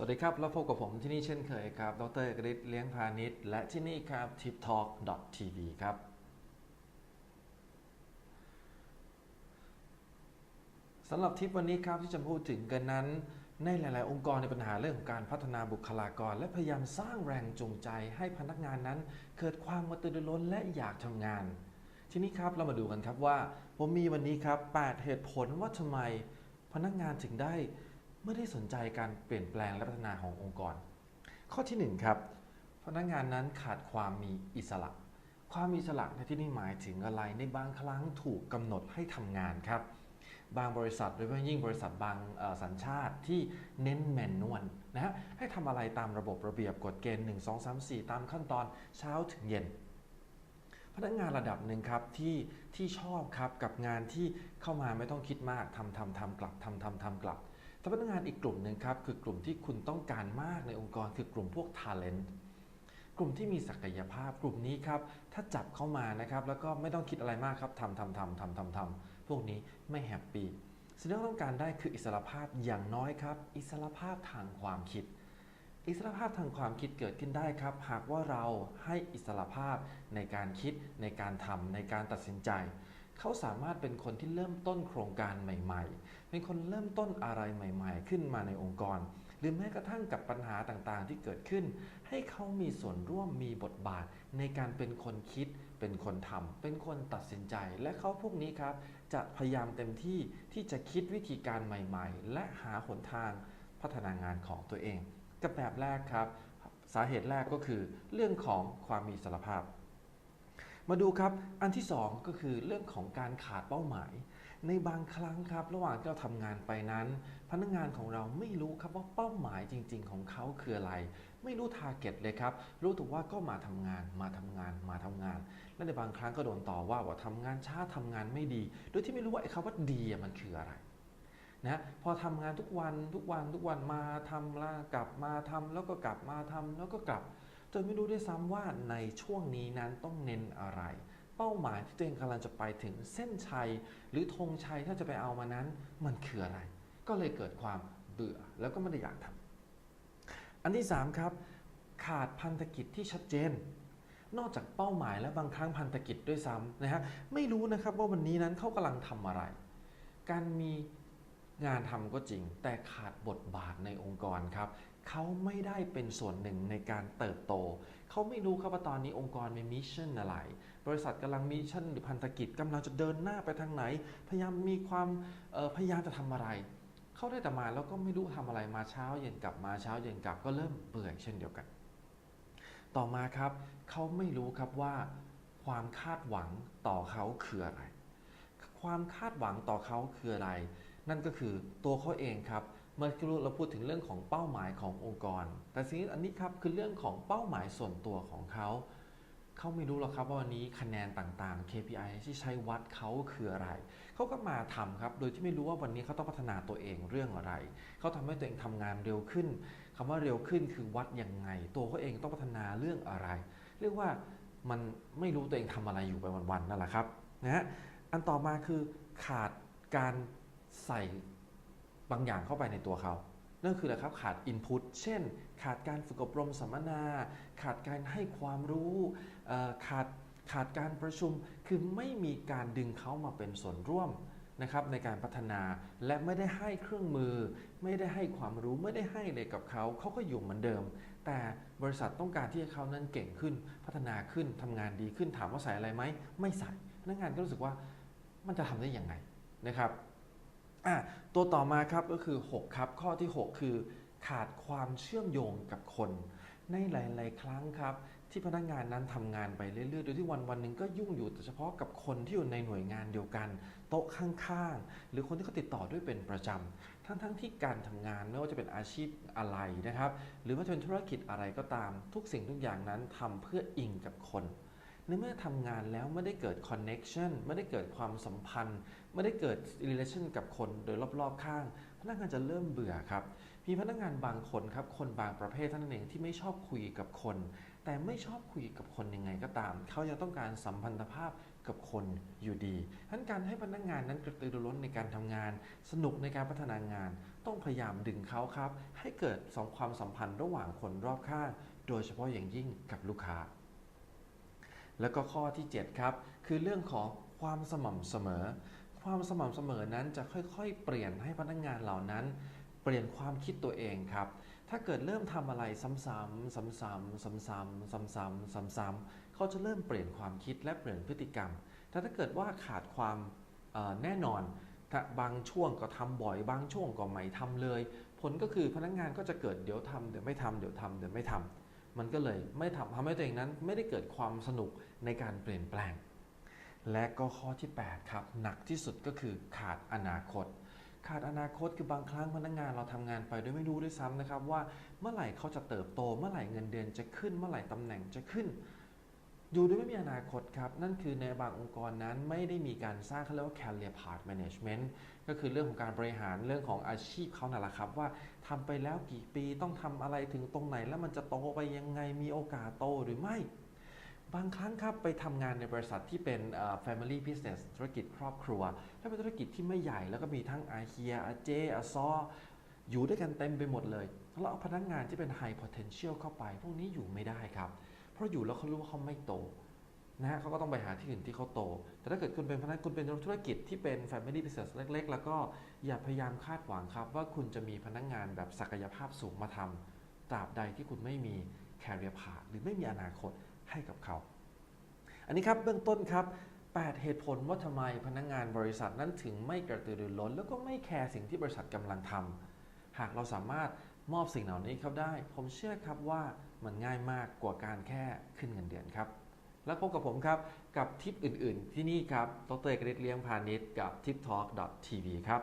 สวัสดีครับ แล้วพบกับผมที่นี่เช่นเคยครับ ดรเอกฤทธิ์เลี้ยงพาณิชย์ และที่นี่ครับ tiptalk.tv ครับ สำหรับทิปวันนี้ครับที่จะพูดถึงกันนั้น ในหลาย ๆ องค์กรในปัญหาเรื่องของการพัฒนาบุคลากร และพยายามสร้างแรงจูงใจให้พนักงานนั้น เกิดความกระตือรือร้นและอยากทำงาน ทีนี้ครับเรามาดูกันครับว่า ผมมีวันนี้ครับ 8 เหตุผลว่าทำไมพนักงานถึงได้ ไม่ได้สนใจการเปลี่ยนแปลงและพัฒนาขององค์กร ข้อที่ 1 ครับ พนักงานนั้นขาดความมีอิสระ ความมีอิสระในที่นี้หมายถึงอะไรในบางครั้งถูกกำหนดให้ทำงานครับ บางบริษัทโดยเฉพาะยิ่งบริษัทบางสัญชาติที่เน้นแมนนวลนะฮะให้ทำอะไรตามระบบระเบียบกฎเกณฑ์ 1 2 3 4 ตามขั้นตอนเช้าถึงเย็นพนักงานระดับหนึ่งครับที่ที่ชอบครับกับงานที่เข้ามาไม่ต้องคิดมากทำทำทำกลับทำทำทำกลับ แต่พนักงานอีกกลุ่มหนึ่งครับคือกลุ่มที่คุณต้องการมากในองค์กร คือกลุ่มพวก talent กลุ่มที่มีศักยภาพกลุ่มนี้ครับถ้าจับเข้ามานะครับแล้วก็ไม่ต้องคิดอะไรมากครับทำทำทำทำทำทำพวกนี้ไม่แฮปปี้สิ่งที่ต้องการได้คืออิสรภาพอย่างน้อยครับ อิสรภาพทางความคิด อิสรภาพทางความคิดเกิดขึ้นได้ครับ หากว่าเราให้อิสรภาพในการคิดในการทำในการตัดสินใจ เขาสามารถเป็นคนที่เริ่มต้นโครงการใหม่ ๆ เป็นคนเริ่มต้นอะไรใหม่ ๆ ขึ้นมาในองค์กร หรือแม้กระทั่งกับปัญหาต่างๆ ที่เกิดขึ้น ให้เขามีส่วนร่วมมีบทบาท ในการเป็นคนคิด เป็นคนทำเป็นคนตัดสินใจ และเขาพวกนี้ครับ จะพยายามเต็มที่ที่จะคิดวิธีการใหม่ ๆ และหาหนทางพัฒนางานของตัวเอง กับแบบแรกครับ สาเหตุแรกก็คือ เรื่องของความมีอิสรภาพ มาดูครับอันที่ 2 ก็คือเรื่องของการขาดเป้าหมาย ในบางครั้งครับ ระหว่างที่เราทำงานไปนั้น พนักงานของเราไม่รู้ครับว่าเป้าหมายจริง ๆ ของเขาคืออะไร ไม่รู้ทาร์เก็ตเลยครับ รู้แต่ว่าก็มาทำงานมาทำงานมาทำงาน และในบางครั้งก็โดนต่อว่าว่าทำงานช้าทำงานไม่ดี โดยที่ไม่รู้ว่าไอ้คำว่าดีมันคืออะไรนะพอทำงานทุกวันทุกวันทุกวันมาทำแล้วกลับมาทำแล้วก็กลับมาทำแล้วก็กลับ จนไม่รู้ด้วยซ้ำว่าในช่วงนี้นั้นต้องเน้นอะไร เป้าหมายที่ตัวเองกำลังจะไปถึงเส้นชัย หรือธงชัยถ้าจะไปเอามานั้น มันคืออะไร ก็เลยเกิดความเบื่อแล้วก็ไม่ได้อยากทำอันที่ 3 ครับ ขาดพันธกิจที่ชัดเจนนอกจากเป้าหมายและบางครั้งพันธกิจด้วยซ้ำนะฮะไม่รู้นะครับว่าวันนี้นั้นเขากำลังทำอะไร การมีงานทำก็จริง แต่ขาดบทบาทในองค์กรครับ เขาไม่ได้เป็นส่วนหนึ่งในการเติบโต เขาไม่รู้ครับว่าตอนนี้องค์กรมีมิชชั่นอะไร บริษัทกำลังมิชชั่นหรือพันธกิจกำลังจะเดินหน้าไปทางไหน พยายามมีความออพยายามจะทำอะไร เขาได้แต่มาแล้วก็ไม่รู้ทำอะไรมาเช้าเย็นกลับมาเช้าเย็นกลับก็เริ่มเบื่อเช่นเดียวกัน ต่อมาครับเขาไม่รู้ครับว่าความคาดหวังต่อเขาคืออะไร ความคาดหวังต่อเขาคืออะไร นั่นก็คือตัวเขาเองครับ เมื่อกี้เราพูดถึงเรื่องของเป้าหมายขององค์กร แต่สิ่งอันนี้ครับคือเรื่องของเป้าหมายส่วนตัวของเขาเขาไม่รู้หรอกครับว่าวันนี้คะแนนต่างๆ KPI ที่ใช้วัดเขาคืออะไร เขาก็มาทำครับ โดยที่ไม่รู้ว่าวันนี้เขาต้องพัฒนาตัวเองเรื่องอะไร เขาทำให้ตัวเองทำงานเร็วขึ้นคำว่าเร็วขึ้นคือวัดยังไง ตัวเขาเองต้องพัฒนาเรื่องอะไร เรียกว่ามันไม่รู้ตัวเองทำอะไรอยู่ไปวันๆนั่นแหละครับนะฮะ อันต่อมาคือขาดการใส่ บางอย่างเข้าไปในตัวเขา นั่นคืออะไรครับขาด Input เช่น ขาดการฝึกอบรมสัมมนา ขาดการให้ความรู้ขาดขาดการประชุมคือไม่มีการดึงเขามาเป็นส่วนร่วมนะครับในการพัฒนาและไม่ได้ให้เครื่องมือ ไม่ได้ให้ความรู้ไม่ได้ให้เลยกับเขาเขาก็อยู่เหมือนเดิม แต่บริษัทต้องการที่ให้เขานั้นเก่งขึ้นพัฒนาขึ้นทำงานดีขึ้นถามว่าใส่อะไรไหมไม่ใส่พนักงานก็รู้สึกว่ามันจะทำได้อยังไงนะครับ อะตัวต่อมาครับก็คือ 6 ครับ ข้อที่ 6 คือ ขาดความเชื่อมโยงกับคน ในหลาย ๆ ครั้งครับ ที่พนักงานนั้นทำงานไปเรื่อย ๆ โดยที่วันวันหนึ่งก็ยุ่งอยู่แต่เฉพาะกับคนที่อยู่ในหน่วยงานเดียวกัน โต๊ะข้าง ๆ หรือคนที่เขาติดต่อด้วยเป็นประจำทั้งๆที่การทำงานไม่ว่าจะเป็นอาชีพอะไรนะครับ หรือว่าจะเป็นธุรกิจอะไรก็ตาม ทุกสิ่งทุกอย่างนั้นทำเพื่ออิงกับคน ในเมื่อทำงานแล้วไม่ได้เกิด connection ไม่ได้เกิดความสัมพันธ์ ไม่ได้เกิด relation กับคนโดยรอบๆข้าง พนักงานจะเริ่มเบื่อครับ มีพนักงานบางคนครับ คนบางประเภทท่านเองที่ไม่ชอบคุยกับคน แต่ไม่ชอบคุยกับคนยังไงก็ตาม เขายังต้องการสัมพันธภาพกับคนอยู่ดีฉะนั้นการให้พนักงานนั้นกระตือรือร้นในการทำงาน สนุกในการพัฒนางาน ต้องพยายามดึงเขาครับ ให้เกิดสองความสัมพันธ์ระหว่างคนรอบข้าง โดยเฉพาะอย่างยิ่งกับลูกค้า แล้วก็ข้อที่ 7 ครับ คือเรื่องของความสม่ำเสมอ ความสม่ำเสมอนั้นจะค่อยๆ เปลี่ยนให้พนักงานเหล่านั้น เปลี่ยนความคิดตัวเองครับ ถ้าเกิดเริ่มทำอะไรซ้ำๆซ้ำๆซ้ำๆซ้ำๆซ้ำๆเขาจะเริ่มเปลี่ยนความคิดและเปลี่ยนพฤติกรรม แต่ถ้าเกิดว่าขาดความแน่นอนถ้าบางช่วงก็ทำบ่อยบางช่วงก็ไม่ทำเลย ผลก็คือพนักงานก็จะเกิดเดี๋ยวทำเดี๋ยวไม่ทำเดี๋ยวทำเดี๋ยวไม่ทำ มันก็เลยไม่ทำทำให้ตัวเองนั้นไม่ได้เกิดความสนุกในการเปลี่ยนแปลง และก็ข้อที่ 8 ครับ หนักที่สุดก็คือขาดอนาคต ขาดอนาคตคือบางครั้งพนักงานเราทำงานไปโดยไม่รู้ด้วยซ้ำนะครับว่าเมื่อไหร่เขาจะเติบโต เมื่อไหร่เงินเดือนจะขึ้น เมื่อไหร่ตำแหน่งจะขึ้น อยู่โดยไม่มีอนาคตครับ นั่นคือในบางองค์กรนั้นไม่ได้มีการสร้างเขาเรียกว่า career path management ก็คือเรื่องของการบริหารเรื่องของอาชีพเขานั่นแหละครับว่าทำไปแล้วกี่ปีต้องทำอะไรถึงตรงไหน แล้วมันจะโตไปยังไงมีโอกาสโตหรือไม่ บางครั้งครับไปทำงานในบริษัทที่เป็น family business ธุรกิจครอบครัว และเป็นธุรกิจที่ไม่ใหญ่แล้วก็มีทั้งอาเฮียอาเจอาซออยู่ด้วยกันเต็มไปหมดเลยแล้วเอาพนักงานที่เป็น high potential เข้าไป พวกนี้อยู่ไม่ได้ครับ เพราะอยู่แล้วเขารู้ว่าเขาไม่โตนะฮะเขาก็ต้องไปหาที่อื่นที่เขาโต แต่ถ้าเกิดคุณเป็นพนักคุณเป็นธุรกิจที่เป็น family business เล็ก ๆ แล้วก็อย่าพยายามคาดหวังครับ ว่าคุณจะมีพนักงานแบบศักยภาพสูงมาทำตราบใดที่คุณไม่มี career path หรือไม่มีอนาคตให้กับเขา อันนี้ครับเบื้องต้นครับ 8 เหตุผลว่าทำไมพนักงานบริษัทนั้นถึงไม่กระตือรือร้น แล้วก็ไม่แคร์สิ่งที่บริษัทกำลังทำหากเราสามารถ มอบสิ่งเหล่านี้เขาได้ ผมเชื่อครับว่ามันง่ายมากกว่าการแค่ขึ้นเงินเดือนครับ แล้วพบกับผมครับกับทิปอื่นๆ ที่นี่ครับดรเอกฤทธิ์เลี้ยงพาณิชย์กับ tiptalk.tv ครับ